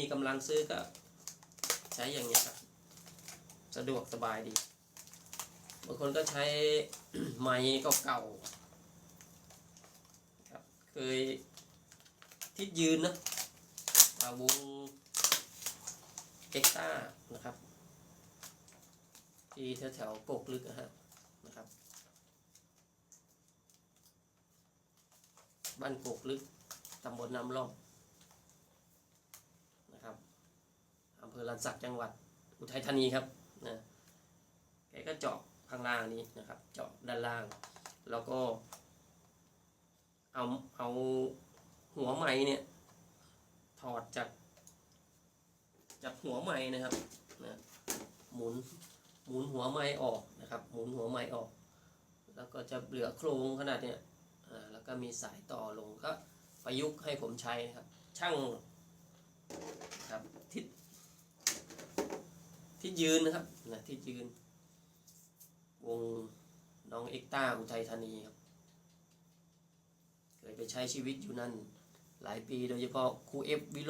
มีกำลังซื้อก็ใช้อย่างนี้ครับ สะดวกสบายดี บางคนก็ใช้ไม้เก่าๆครับเคยทิศยืนนะอ่าวงเอ็กต้านะครับ ที่แถวๆกกลึกนะฮะนะครับ บ้านกกลึกตำบลน้ำร่องนะครับอำเภอ ลันสักจังหวัดอุทัยธานีครับนะแกก็เจาะข้างล่างนี้นะครับ เจาะด้านล่าง แล้วก็ เอาเอาหัวไหมเนี่ย ถอดจากจากหัวไหมนะครับนะหมุนหมุนหัวไหมออกนะครับ หมุนหัวไหมออก แล้วก็จะเหลือโครงขนาดเนี้ยอ่าแล้วก็มีสายต่อลงก็ประยุกต์ให้ผมใช้นะครับ ช่างครับทิศ ที่ยืนนะครับนะที่ยืน วงน้องเอกต้าอุทัยธานีครับเคยไปใช้ชีวิตอยู่นั่น หลายปีโดยเฉพาะครูเอฟวิโร